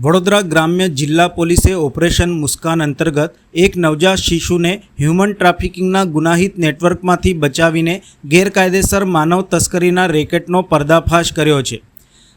વડોદરા ગ્રામ્ય જિલ્લા પોલીસે ઓપરેશન મુસ્કાન અંતર્ગત એક નવજાત શિશુને હ્યુમન ટ્રાફિકિંગના ગુનાહિત નેટવર્કમાંથી બચાવીને ગેરકાયદેસર માનવ તસ્કરીના રેકેટનો પર્દાફાશ કર્યો છે.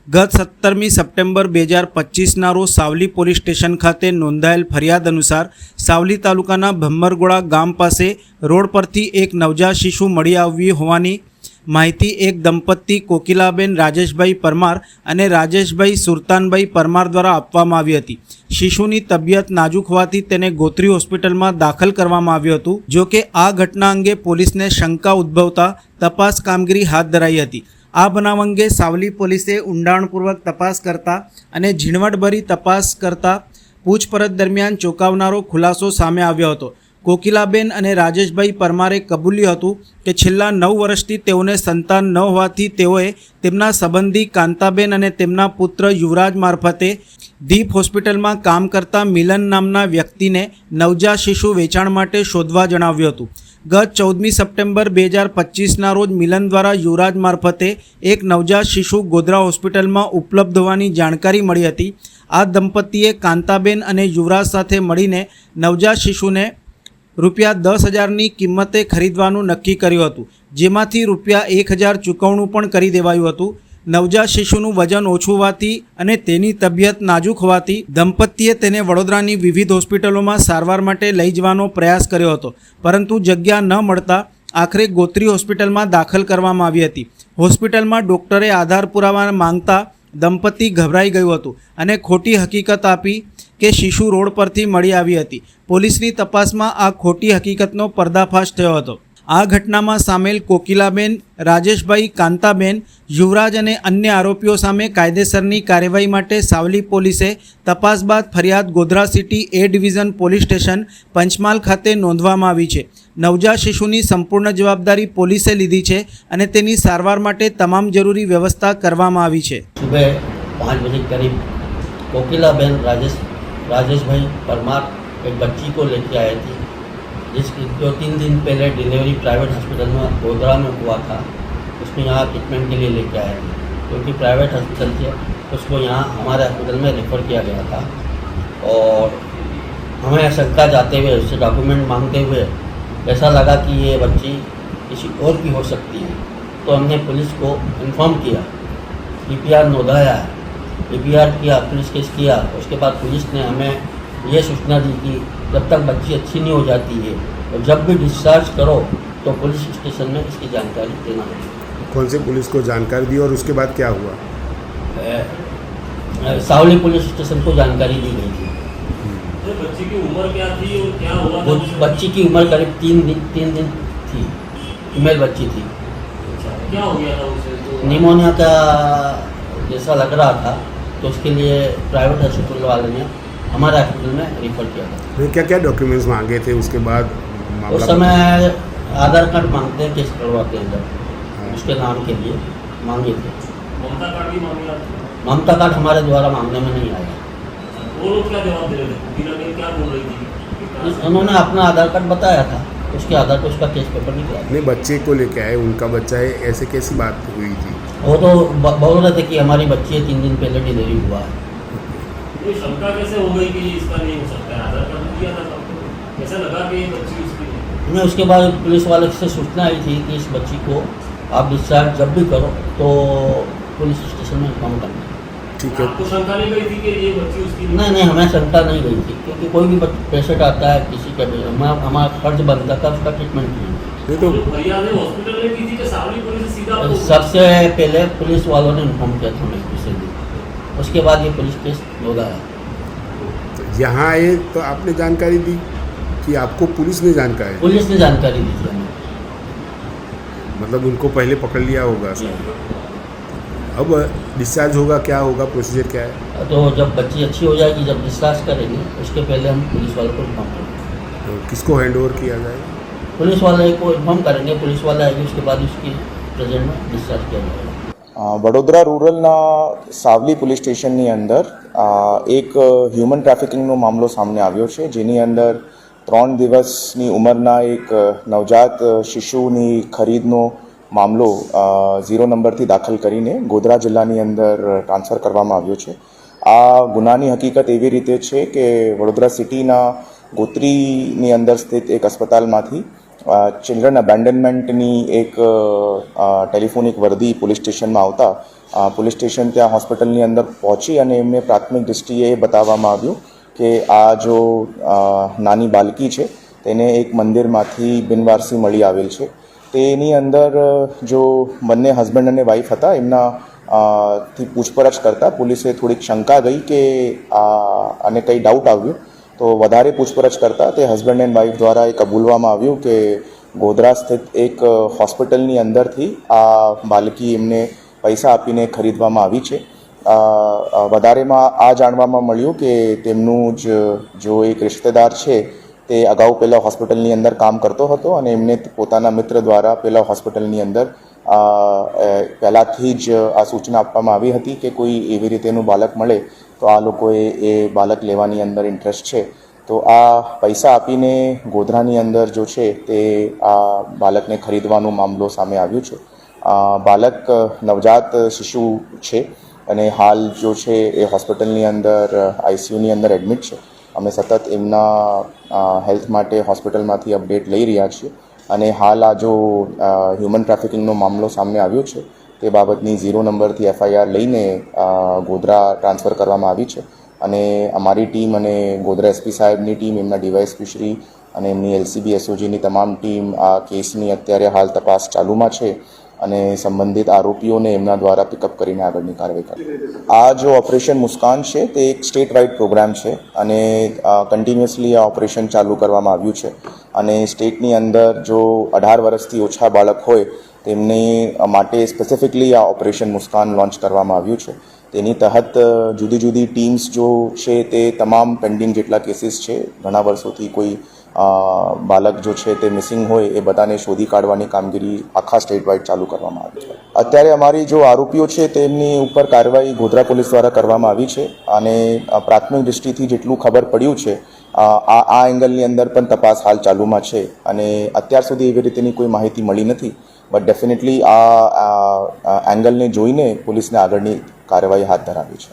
ગત સત્તરમી સપ્ટેમ્બર બે હજાર પચીસના રોજ સાવલી પોલીસ સ્ટેશન ખાતે નોંધાયેલ ફરિયાદ અનુસાર સાવલી તાલુકાના ભમ્મરગોળા ગામ પાસે રોડ પરથી એક નવજાત શિશુ મળી આવી હોવાની માહિતી એક દંપતી કોકિલાબેન રાજેશભાઈ પરમાર અને રાજેશભાઈ સુરતાનભાઈ પરમાર દ્વારા આપવામાં આવી હતી. શિશુની તબિયત નાજુક હોવાથી તેને ગોત્રી હોસ્પિટલમાં દાખલ કરવામાં આવ્યું હતું, જો કે આ ઘટના અંગે પોલીસને શંકા ઉદ્ભવતા તપાસ કામગીરી હાથ ધરાઈ હતી. આ બનાવ અંગે સાવલી પોલીસે ઊંડાણપૂર્વક તપાસ કરતા અને ઝીણવટભરી તપાસ કરતા પૂછપરછ દરમિયાન ચોંકાવનારો ખુલાસો સામે આવ્યો હતો. કોકિલાબેન અને રાજેશભાઈ પરમારે કબૂલ્યું હતું કે છેલ્લા નવ વર્ષથી તેઓને સંતાન ન હોવાથી તેઓએ તેમના સંબંધી કાંતાબેન અને તેમના પુત્ર યુવરાજ મારફતે દીપ હોસ્પિટલમાં કામ કરતા મિલન નામના વ્યક્તિને નવજાત શિશુ વેચાણ માટે શોધવા જણાવ્યું હતું. ગત ચૌદમી સપ્ટેમ્બર બે હજાર પચીસના રોજ મિલન દ્વારા યુવરાજ મારફતે એક નવજાત શિશુ ગોધરા હોસ્પિટલમાં ઉપલબ્ધ હોવાની જાણકારી મળી હતી. આ દંપતીએ કાંતાબેન અને યુવરાજ સાથે મળીને નવજાત શિશુને રૂપિયા દસ હજારની કિંમતે ખરીદવાનું નક્કી કર્યું હતું. જેમાંથી રૂપિયા એક હજાર ચૂકવણું પણ કરી દેવાયું હતું. નવજાત શિશુનું વજન ઓછું હોવાથી અને તેની તબિયત નાજુક હોવાથી દંપતીએ તેને વડોદરાની વિવિધ હોસ્પિટલોમાં સારવાર માટે લઈ જવાનો પ્રયાસ કર્યો હતો. પરંતુ જગ્યા ન મળતા આખરે ગોત્રી હોસ્પિટલમાં દાખલ કરવામાં આવી હતી. હોસ્પિટલમાં ડૉક્ટરે આધાર પુરાવા માંગતા દંપતી ગભરાઈ ગયું હતું અને ખોટી હકીકત આપી કે શિશુ રોડ પરથી મળી આવી હતી. પોલીસની તપાસમાં આ ખોટી હકીકતનો પર્દાફાશ થયો હતો. આ ઘટનામાં સામેલ કોકિલાબેન, રાજેશભાઈ કાંતાબેન, યુવરાજ અને અન્ય આરોપીઓ સામે કાયદેસરની કાર્યવાહી માટે સાવલી પોલીસે તપાસ બાદ ફરિયાદ Godhra city A division police station Panchmahal ખાતે નોંધવામાં આવી છે. નવજાત શિશુની સંપૂર્ણ જવાબદારી પોલીસે લીધી છે અને તેની સારવાર માટે તમામ જરૂરી વ્યવસ્થા કરવામાં આવી છે. કોકિલાબેન, રાજેશ राजेश भाई परमार एक बच्ची को लेके आए थे। जिसकी दो तीन दिन पहले डिलीवरी प्राइवेट हॉस्पिटल में गोधरा में हुआ था। उसको यहाँ ट्रीटमेंट के लिए लेके आए थे। क्योंकि प्राइवेट हॉस्पिटल थे, उसको यहाँ हमारे हॉस्पिटल में रेफर किया गया था। और हमें शंका जाते हुए, उससे डॉक्यूमेंट मांगते हुए ऐसा लगा कि ये बच्ची किसी और की हो सकती है। तो हमने पुलिस को इन्फॉर्म किया। पीपीआर नोधाया। पीपीआर किया पुलिस केस किया उसके बाद पुलिस ने हमें ये सूचना दी कि जब तक बच्ची अच्छी नहीं हो जाती है और जब भी डिस्चार्ज करो तो पुलिस स्टेशन में इसकी जानकारी देना होगी कौन से पुलिस को जानकारी दी और उसके बाद क्या हुआ? सावली पुलिस स्टेशन को जानकारी दी गई थी। तो बच्ची की उम्र क्या थी और क्या हुआ था? बच्ची की उम्र करीब तीन दिन तीन दिन थी। फीमेल बच्ची थी। अच्छा, क्या हो गया था उसे? तो निमोनिया का जैसा लग रहा था। तो उसके लिए प्राइवेट हॉस्पिटल वाले ने हमारे हॉस्पिटल में रिफर किया था। क्या क्या डॉक्यूमेंट्स मांगे थे उसके बाद उस समय आधार कार्ड मांगते हैं केस करवाते हैं जब हाँ। उसके नाम के लिए मांगे थे। ममता कार्ड भी मांगा था ममता कार्ड हमारे द्वारा मांगने में नहीं आया। वो लोग क्या जवाब दे रहे थे? क्या बोल रही थी? उन्होंने अपना आधार कार्ड बताया था। उसके आधार पर उसका केस पेपर निकला। अपने बच्चे को लेके आए उनका बच्चा है ऐसे कैसी बात हुई थी? वो तो बोल रहे थे कि हमारी बच्ची है तीन दिन पहले डिलीवरी हुआ है। ये शंका कैसे हो गई कि इसका नहीं हो सकता है? आधार कार्ड तो दिया था सबको। लगा कि बच्ची उसकी है? उसके बाद पुलिस वाले से सूचना आई थी कि इस बच्ची को आप डिस्चार्ज जब भी करो तो पुलिस स्टेशन में इन्फॉर्म करना ठीक है। आपको शंका नहीं गई थी कि ये बच्ची उसकी नहीं नहीं हमें शंका नहीं गई थी क्योंकि कोई भी पेशेंट आता है किसी का भी हमारा हमारा फ़र्ज़ बनता था उसका ट्रीटमेंट किया नहीं तो जो फरियाद हॉस्पिटल में की थी कि सावली पुलिस सीधा सबसे पहले पुलिस वालों ने इन्फॉर्म किया था हमें दूसरे दिन उसके बाद ये पुलिस केस लगाया यहाँ आए तो आपने जानकारी दी कि आपको पुलिस ने जानकारी पुलिस ने जानकारी दी थी मतलब उनको पहले पकड़ लिया होगा अब डिस्चार्ज होगा क्या होगा प्रोसीजर क्या है? तो जब बच्ची अच्छी हो जाएगी जब डिस्चार्ज करेंगे उसके पहले हम पुलिस वालों को इन्फॉर्म करेंगे। तो किसको हैंड ओवर किया जाए? पुलिस वाले को इन्फॉर्म करेंगे पुलिस वाले आएगी उसके बाद उसकी प्रेजेंट में डिस्चार्ज किया जाएगा અ, વડોદરા રૂરલના સાવલી પોલીસ સ્ટેશનની અંદર અ, એક હ્યુમન ટ્રાફિકિંગનો મામલો સામે આવ્યો છે જેની અંદર ત્રણ દિવસની ઉંમરના એક અ, નવજાત શિશુની ખરીદનો મામલો અ, ઝીરો નંબરથી દાખલ કરીને ગોધરા જિલ્લાની અંદર ટ્રાન્સફર કરવામાં આવ્યો છે આ ગુનાની હકીકત એવી રીતે છે કે વડોદરા સિટીના ગોત્રીની અંદર સ્થિત એક અસ્પતાલમાંથી ચિલ્ડ્રન અબેન્ડનમેન્ટની એક ટેલિફોનિક વર્દી પોલીસ સ્ટેશનમાં આવતા પોલીસ સ્ટેશન ત્યાં હોસ્પિટલની અંદર પહોંચી અને એમને પ્રાથમિક દૃષ્ટિએ બતાવવામાં આવ્યું કે આ જો નાની બાલકી છે, તેને એક મંદિરમાંથી બિનવારસી મળી આવેલ છે. તેની અંદર જો બંને હસબન્ડ અને વાઈફ હતા, એમના થી પૂછપરછ કરતા પોલીસે થોડીક શંકા ગઈ કે આ અને કંઈ ડાઉટ આવ્યું. તો વધારે પૂછપરછ કરતા તે હસબન્ડ એન્ડ વાઈફ દ્વારા એ કબૂલવામાં આવ્યું કે ગોધરા સ્થિત એક હોસ્પિટલની અંદરથી આ બાલકી એમને પૈસા આપીને ખરીદવામાં આવી છે. વધારેમાં આ જાણવામાં મળ્યું કે તેમનું જ, જો એક રિશ્તેદાર છે, તે અગાઉ પહેલાં હોસ્પિટલની અંદર કામ કરતો હતો અને એમને પોતાના મિત્ર દ્વારા પહેલાં હોસ્પિટલની અંદર પહેલાંથી જ આ સૂચના આપવામાં આવી હતી કે કોઈ એવી રીતેનું બાળક મળે તો આ લોકોએ એ બાળક લેવાની અંદર ઇન્ટરેસ્ટ છે. તો આ પૈસા આપીને ગોધરાની અંદર જો છે તે આ બાળકને ખરીદવાનો મામલો સામે આવ્યો છે. બાળક નવજાત શિશુ છે અને હાલ જો છે એ હોસ્પિટલની અંદર, આઈસીયુની અંદર એડમિટ છે. અમે સતત એમના હેલ્થ માટે હોસ્પિટલમાંથી અપડેટ લઈ રહ્યા છીએ. અને હાલ આ જો હ્યુમન ટ્રાફિકિંગનો મામલો સામે આવ્યો છે તે બાબતની ઝીરો નંબરથી એફઆઈઆર લઈને ગોધરા ટ્રાન્સફર કરવામાં આવી છે. અને અમારી ટીમ અને ગોધરા એસપી સાહેબની ટીમ, એમના ડીવાયએસપી શ્રી અને એમની એલસીબી, એસઓજીની તમામ ટીમ આ કેસની અત્યારે હાલ તપાસ ચાલુમાં છે અને સંબંધિત આરોપીઓને એમના દ્વારા પિકઅપ કરીને આગળની કાર્યવાહી કરી આ જો ઓપરેશન મુસ્કાન છે, તે એક સ્ટેટ વાઇડ પ્રોગ્રામ છે અને કન્ટિન્યુઅસલી આ ઓપરેશન ચાલુ કરવામાં આવ્યું છે. અને સ્ટેટની અંદર જો અઢાર વર્ષથી ઓછા બાળક હોય તેમને માટે સ્પેસિફિકલી આ ઓપરેશન મુસ્કાન લોન્ચ કરવામાં આવ્યું છે. તેની તહત જુદી જુદી ટીમ્સ જો છે તે તમામ પેન્ડિંગ જેટલા કેસીસ છે, ઘણા વર્ષોથી કોઈ બાળક જો છે તે મિસિંગ હોય, એ બધાને શોધી કાઢવાની કામગીરી આખા સ્ટેટ વાઇડ ચાલુ કરવામાં આવી છે. અત્યારે અમારી જો આરોપીઓ છે તેમની ઉપર કાર્યવાહી ગોધરા પોલીસ દ્વારા કરવામાં આવી છે અને પ્રાથમિક દૃષ્ટિથી જેટલું ખબર પડ્યું છે આ આ એંગલની અંદર પણ તપાસ હાલ ચાલુમાં છે અને અત્યાર સુધી એવી રીતેની કોઈ માહિતી મળી નથી. બટ ડેફિનેટલી આ એંગલને જોઈને પોલીસને આગળની કાર્યવાહી હાથ ધરાવી છે.